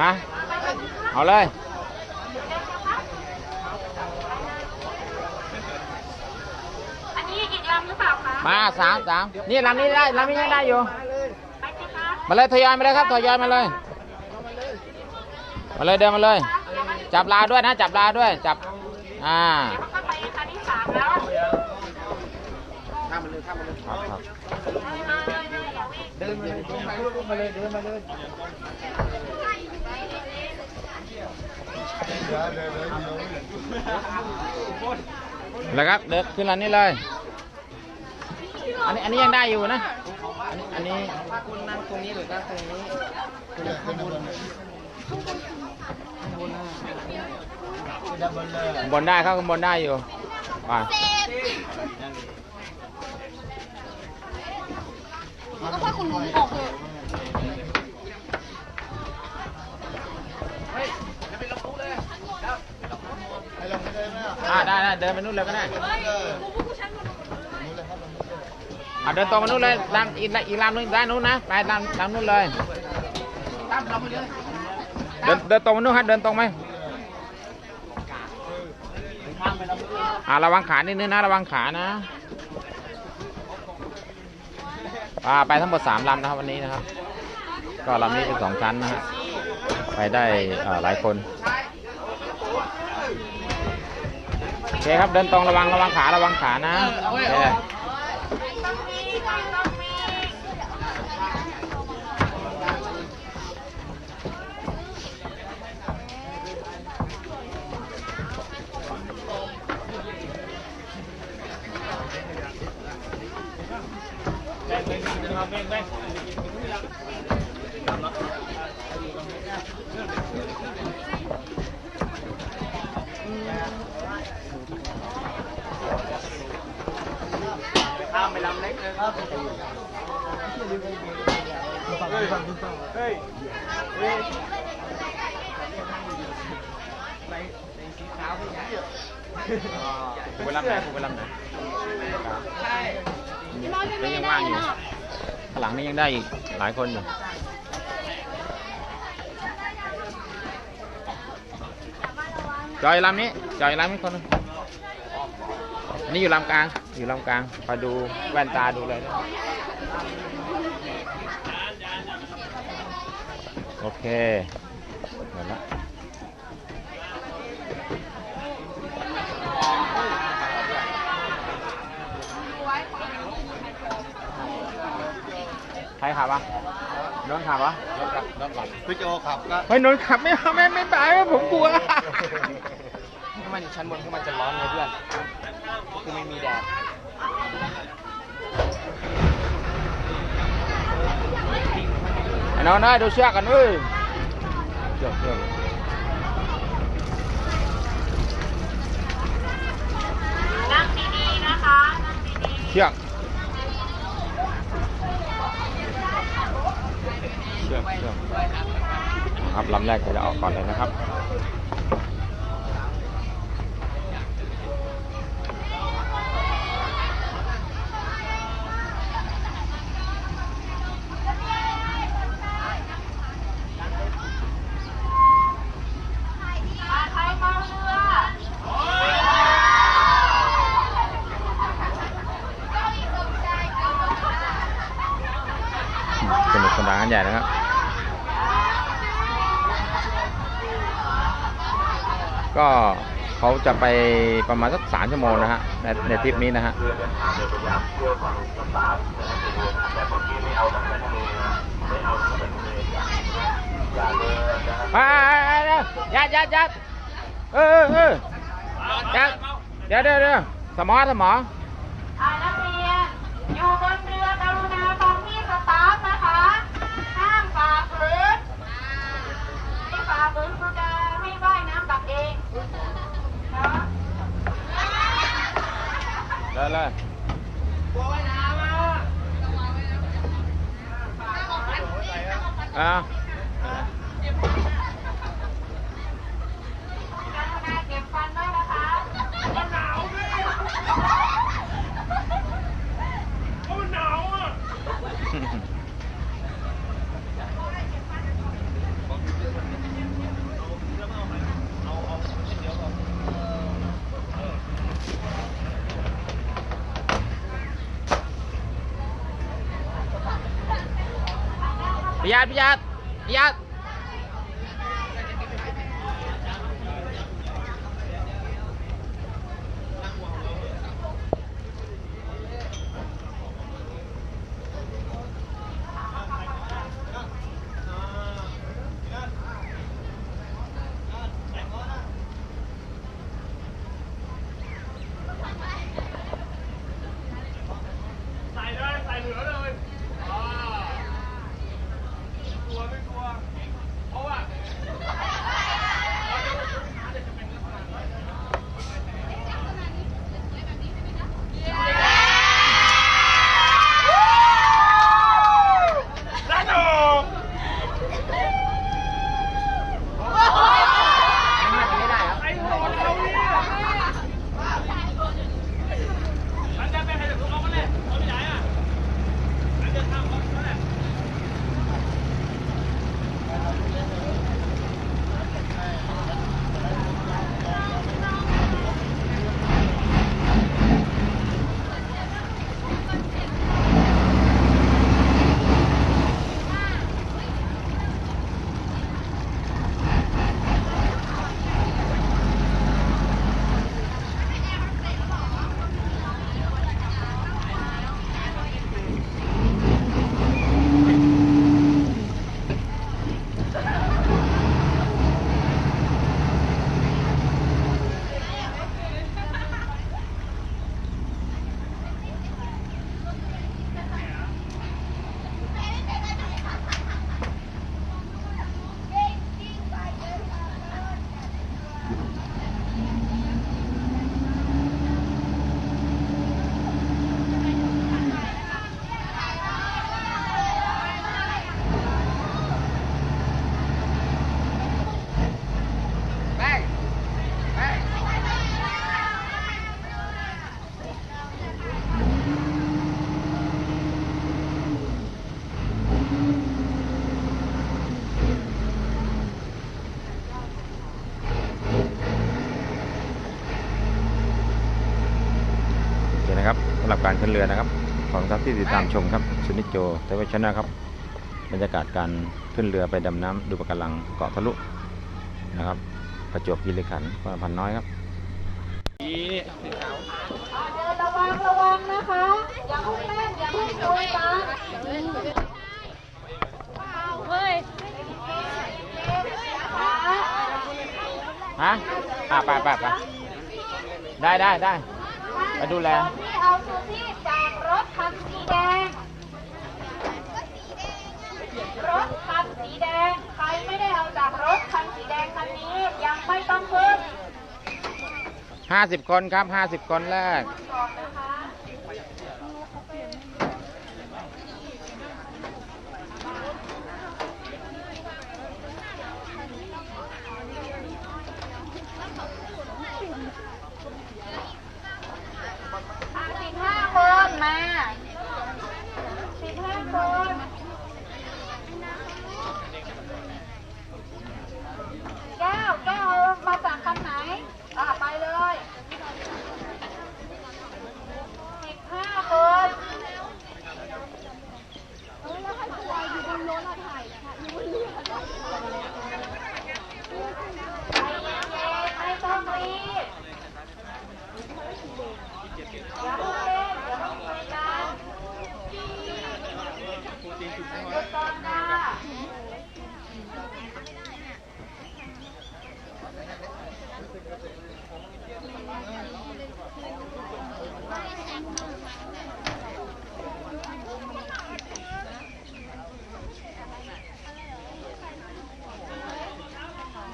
มาเอาเลย อันนี้อีกลำหรือเปล่าคะ มาสามสามนี่ลำนี้ได้ลำนี้ยังได้อยู่ ไปสิคะมาเลยทยอยมาเลยครับทยอยมาเลย มาเลยเดินมาเลย จับลาด้วยนะ จับลาด้วย จับ อ่าก็ไปคันที่สามแล้วครับครับเดิ นมาเลยเดินมาลูกมาเลยเดินมาเลยแล้วครับเดินขึ้นลำนี้เลย อันนี้อันนี้ยังได้อยู่นะอันนี้อันนี้คุณนั่งตรงนี้หรือนั่งตรงนี้คุณข้างบนข้างบนนะคุณดับนเลยบนได้เข้าข้างบนได้อยู่ไป ก็ค่อยคุณหนูออกเถอะอ่าได้ได้เดินไปนู่นเลยก็ได้อ่าเดินตรงมานู่นเลยลำอีกอีกลำนึงด้านนู้นนะไปลำลำนู้นเลยตั้มเราไปเลยเดินเดินตรงมานู่นฮะเดินตรงไหมข้ามไปเราไปเลยอ่าระวังขานิดนึงนะระวังขานะ่าไปทั้งหมดสามลำนะครับวันนี้นะครับ ก็ลำนี้เป็นสองชั้นนะฮะไปได้หลายคนโอเคครับเดินตรงระวังระวังขาระวังขานะ โอเคต้องมีต้องมี ข้างหลังนี่ยังได้อีกหลายคนอยู่จอยลำนี้จอยลำนี้คนนึงอันนี้อยู่ลำกลาง อยู่ลำกลางคอยดูแว่นตาดูเลยนะโอเค ใครขับอะนนท์ขับอะพี่โจขับก็เฮ้ยนนท์ขับไม่เอาไม่ไม่ไปผมกลัวถ้ามันอยู่ชั้นบนก็มันจะร้อนไงเพื่อนคือไม่มีแดดไอ้น้องนะดูเชือกกันเว้ยเชือกเชือกนั่งดีๆนะคะนั่งดีๆเชือก เชือกเชือกครับลำแรกจะออกก่อนเลยนะครับ มาใครเมาเรือ สนุกสนานกันใหญ่นะครับ ก็เขาจะไปประมาณสักสามชั่วโมงนะฮะในในทริปนี้นะฮะมายัดยัดยัดเออเออเออยัดเดี๋ยวเดี๋ยวเดี๋ยวสมอสมอ อ่านักเรียน อยู่บนเรือกรุณาฟังที่สตาฟนะคะ ห้ามฝ่าฝืนไม่ฝ่าฝืนครูจะให้ว่ายน้ำกลับเองเนาะ เลยเลยอ่า การทำงานเก็บฟันด้วยนะคะมันหนาวไหม พิยัดพิยัดพิยัด ขึ้นเรือนะครับ ขอบคุณครับที่ติดตามชมครับสุนิจโจเทวชนะครับบรรยากาศการขึ้นเรือไปดำน้ำดูปะการังเกาะทะลุนะครับ ประจวบคีรีขันธ์พระพันน้อยครับเดินระวังระวังนะคะ อย่าเพิ่งเล่นอย่าเพิ่งโดนกันเฮ้ยฮะอะไปไปไปได้ได้ได้ ไปดูแลที่เอาชูชีพจากรถคันสีแดง รถคันสีแดง ใครไม่ได้เอาจากรถคันสีแดงคันนี้ยังไม่ต้องขึ้น 50 คนครับ 50 คนแรก ก่อนนะคะ อะสิบห้าคนมาสิบห้าคนแก้วแก้วเอามาจากคันไหน อะไปเลยสิบห้าคนใจเย็นๆไม่ต้องรีบ อย่าเพิ่งเล่นอย่าเพิ่งคุยกันหยุดก่อนค่ะ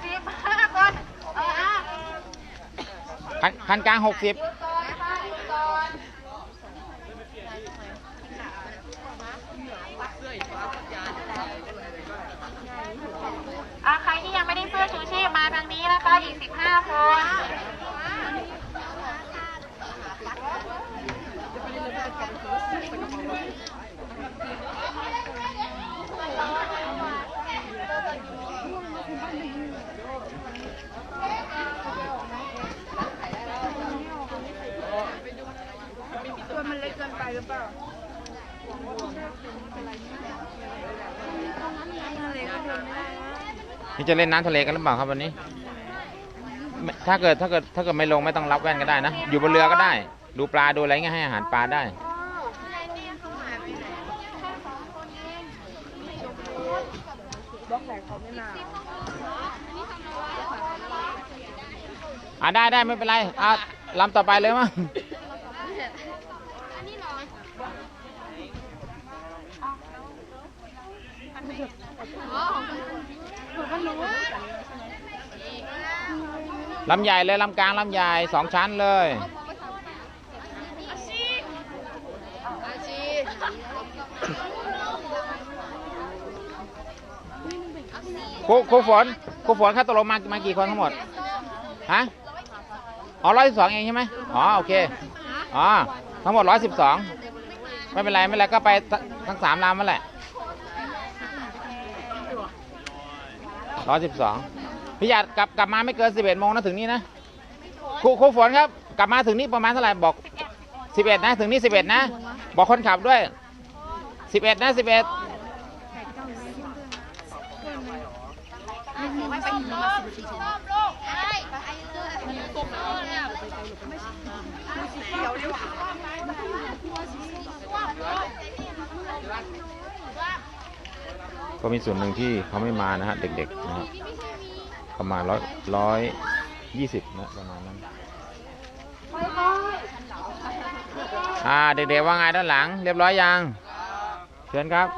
สิบห้าคนเอออะ คันกลางหกสิบค่ะหยุดก่อนอะใครที่ยังไม่ได้เสื้อชูชีพมาทางนี้นะคะ อีก 15 คน นี่จะเล่นน้ำทะเลกันหรือเปล่าครับวันนี้ไม่ถ้าเกิดถ้าเกิดถ้าเกิดไม่ลงไม่ต้องรับแว่นก็ได้นะ อยู่บนเรือก็ได้ ดูปลาดูอะไรเงี้ยให้อาหารปลาได้อ่าได้ได้ไม่เป็นไรอะลำต่อไปเลยมั้ง ลำใหญ่เลยลำกลางลำใหญ่สองชั้นเลยครูครูฝนครูฝนค่าตกลงมามากี่คนทั้งหมดฮะอ๋อร้อยสิบสองเองใช่ไหมอ๋อโอเคอ๋อทั้งหมดร้อยสิบสองไม่เป็นไรไม่เป็นไรก็ไปทั้งทั้งสามลำนั่นแหละร้อยสิบสอง พี่หยาดกลับกลับมาไม่เกินสิบเอ็ดโมงนะถึงนี่นะครูครูฝนครับ กลับมาถึงนี่ประมาณเท่าไหร่บอกสิบเอ็ดนะถึงนี่สิบเอ็ดนะ บอกคนขับด้วยสิบเอ็ดนะสิบเอ็ดก็มีส่วนหนึ่งที่เขาไม่มานะฮะเด็กๆนะครับ ประมาณร้อยร้อยยี่สิบนะประมาณนั้นอ่าเด็กๆว่าไงด้านหลัง เรียบร้อยยังเชิญครับ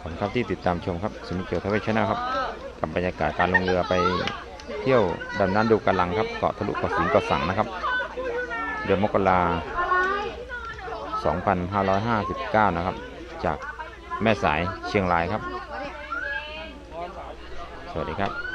ขอบคุณครับที่ติดตามชมครับสมิเกียวทวีชนะครับกับบรรยากาศการลงเรือไป เที่ยวดำน้ำดูกะลังครับเกาะทะลุเกาะสิงเกาะสังนะครับเดือนมกรา2559 นะครับ จากแม่สายเชียงรายครับ สวัสดีครับ